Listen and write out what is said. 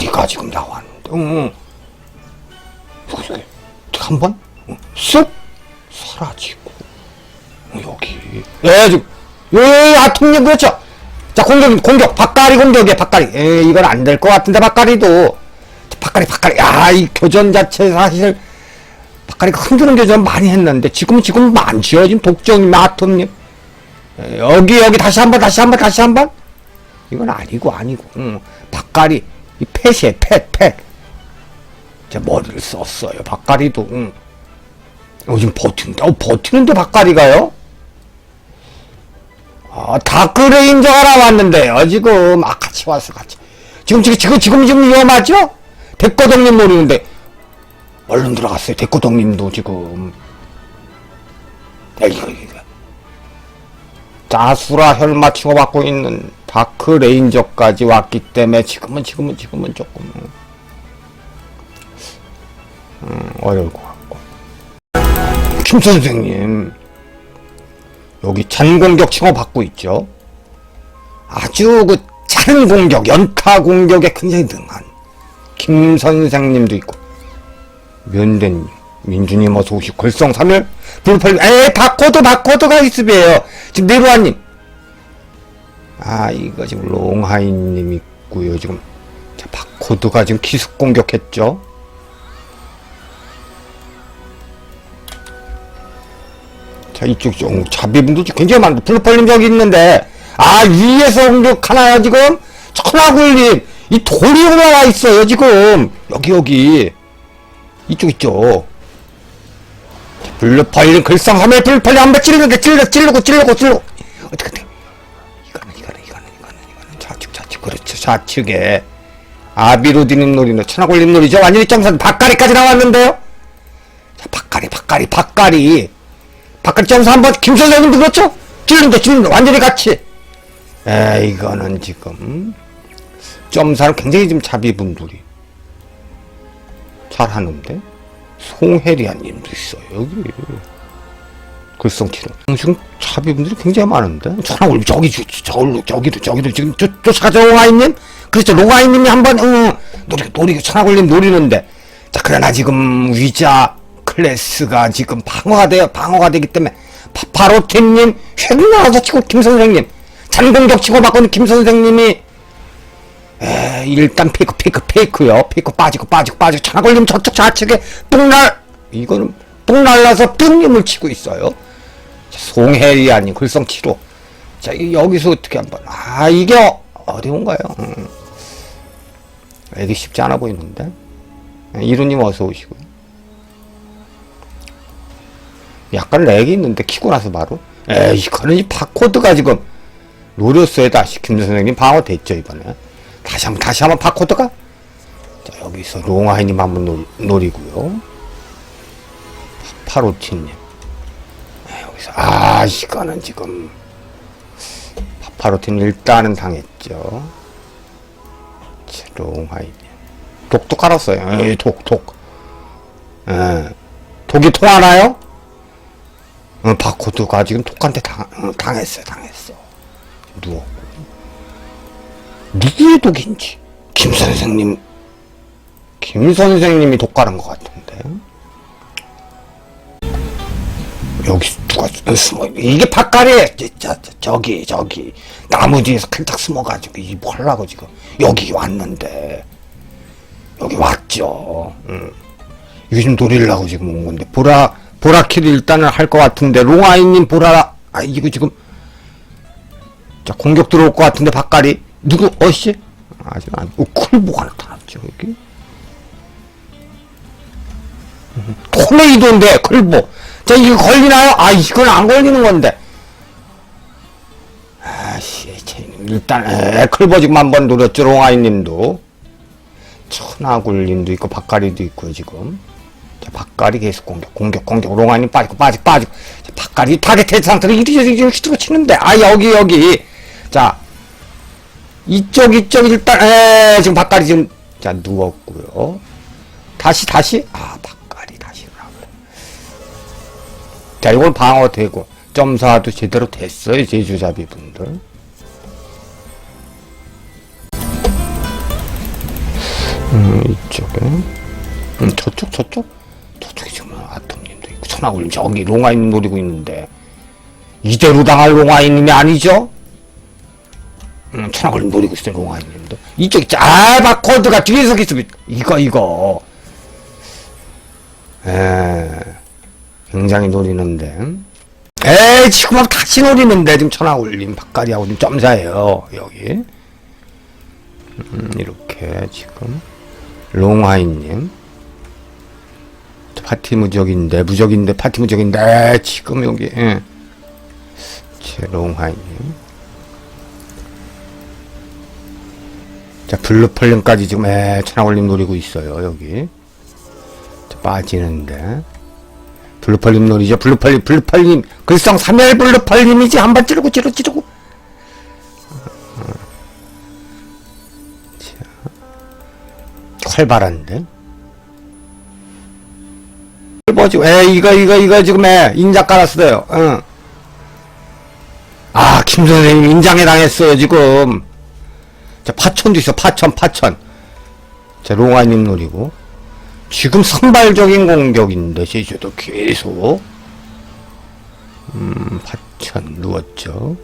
박가리가 지금 나왔는데, 응. 여기, 한 번, 응, 쓱 사라지고, 응, 여기, 예, 지금, 예, 아통님 그렇죠. 자, 공격, 공격, 박가리 공격이야, 박가리. 예, 이건 안 될 것 같은데, 박가리도. 자, 박가리, 박가리. 야, 이 교전 자체 사실, 박가리가 흔드는 교전 많이 했는데, 지금, 지금 많지요, 지금 독점님, 아톰님. 예, 여기, 여기, 다시 한 번, 다시 한 번, 다시 한 번. 이건 아니고, 아니고. 응. 박가리, 이 펫이에요, 펫, 펫. 자, 머리를 썼어요, 박가리도. 응. 어, 지금 버티는데, 어, 버티는데, 박가리가요? 아, 다크레인저가 나왔는데요, 지금. 아, 같이 왔어, 같이. 지금, 지금, 지금, 지금, 지금 위험하죠? 대꼬동님 노리는데. 얼른 들어갔어요, 대꼬동님도 지금. 야, 이 짜수라 혈마 치고받고 있는 다크 레인저까지 왔기 때문에 지금은, 지금은, 지금은 조금. 음, 어려울 것 같고. 김 선생님. 여기 잔 공격 칭호 받고 있죠. 아주 그 찬 공격, 연타 공격에 굉장히 능한 김 선생님도 있고 면대님, 민주님 어서 오시고 걸성 3일 불팔 에 바코드 바코드가 있으에요. 지금 네루아님. 아 이거 지금 롱하이님 있고요. 지금 자 바코드가 지금 기습 공격했죠? 자 이쪽 좀 자비분도 굉장히 많은데 블루펄님 저기 있는데. 아 위에서 공격하나요 지금? 천하굴님 이 돌이 올라와 있어요 지금. 여기 여기. 이쪽 자, 블루펄님 글썽 하면 블루펄님 한번 찌르는데 찔러 찔르고 찔르고 찔르고. 어떻게 돼 이거는 이거는 이거는 이거는 이거는 좌측 좌측. 그렇죠 좌측에. 아비로디님 놀이는 천하굴님 놀이죠. 완전히 점선 박가리까지 나왔는데요. 자 박가리 박가리 박가리. 바깥 점수 한번 김 선생님도 그렇죠? 찔른다 찔른다. 완전히 같이. 에 이거는 지금 점사는 굉장히 지금 자비분들이 잘하는데 송혜리안 님도 있어요 여기. 글썽치는. 지금 자비분들이 굉장히 많은데? 저랑 저기 저, 저, 저기도 저기도 지금 저, 쫓아가죠 롱아이님? 그렇죠 롱아이님이 한 번 응, 노리고 노리고 천하골님 노리는데. 자 그러나 지금 위자 클래스가 지금 방어가 돼요. 방어가 되기 때문에. 파파로팀님 휙 나와서 치고 김 선생님. 잔공격 치고 바꾸는 김 선생님이 에 일단 페이크 페이크 페이크요. 페이크 빠지고 빠지고 빠지고 차걸림 저쪽 좌측에 뿡날 이거는 뿡 날라서 뿅님을 치고 있어요. 자, 송혜리아님 글썽 치로 자 이- 여기서 어떻게 한번 아 이게 어, 어려운가요? 음. 이게 쉽지 않아 보이는데 이루님 어서 오시고요. 약간 렉이 있는데 키고 나서 바로 에이 이거는 이 바코드가 지금 노렸어야 다시 김 선생님 방어 됐죠 이번에 다시 한번 다시 한번 바코드가 자 여기서 롱아이님 한번 노, 노리고요. 파파로치님. 네, 여기서 아 이거는 지금 파파로티는 일단은 당했죠. 자, 롱아이님. 독도 깔았어요. 에이 독독. 에, 독이 통하나요? 어, 바코드가 지금 독한테 당, 어, 당했어요, 당했어. 누웠고. 누구의 독인지. 김 선생님, 김 선생님이 독 가는 것 같은데. 여기 누가 숨어, 이게 저, 저, 저기, 저기, 나무 뒤에서 칼짝 숨어가지고, 이뭐 하려고 지금, 여기 왔는데. 여기 왔죠. 응. 이게 좀 노리려고 지금 온 건데, 보라, 보라키를 일단은 할 것 같은데, 롱아이님 보라, 아, 이거 지금, 자, 공격 들어올 것 같은데, 박가리. 누구, 어씨? 아직 안, 어, 쿨보가 나타났죠, 여기. 음, 토네이도인데, 쿨보. 자, 이거 걸리나요? 아, 이건 안 걸리는 건데. 아씨, 일단, 에, 쿨보 지금 한번 노렸죠, 롱아이님도. 천하굴님도 있고, 박가리도 있고, 지금. 자, 박가리 계속 공격, 공격, 공격. 롱아님 빠지고, 빠지고, 빠지고. 자, 박가리 타겟 상태로 이리저리 이리저리 치는데. 아, 여기, 여기. 자, 이쪽, 이쪽, 일단, 에, 지금 박가리 지금, 자, 누웠고요. 다시, 다시. 아, 박가리 다시. 자, 이건 방어되고, 점사도 제대로 됐어요, 제주잡이 분들. 음, 이쪽에. 음, 저쪽, 저쪽? 저쪽에 지금 아톰님도 있고, 천하골님 저기 롱아인 노리고 있는데, 이대로 당할 롱아인님이 아니죠? 음, 천하골님 노리고 있어요, 롱아인님도. 이쪽, 아, 바코드가 뒤에서 있으면, 이거, 이거. 에, 굉장히 노리는데. 에이, 지금 막 다시 노리는데, 지금 천하골님, 박가리하고 좀 점사해요, 여기. 음, 이렇게, 지금. 롱하이님. 파티 무적인데, 무적인데, 파티 무적인데, 지금 여기, 예. 제 롱하이님. 자, 블루펄님까지 지금, 에, 천하골님 노리고 있어요, 여기. 자, 빠지는데. 블루펄님 노리죠, 블루펄님, 블루펄님. 글썽 3열 블루펄님이지, 한 번 찌르고, 찌르고, 찌르고. 활발한데? 뭐지? 에 이거 이거 이거 지금 에 인장 깔았어요. 응. 아, 김 선생님 인장에 당했어요 지금. 자 파천도 있어 파천 파천. 자 롱아님 노리고 지금 선발적인 공격인데 제주도 계속 음 파천 누웠죠.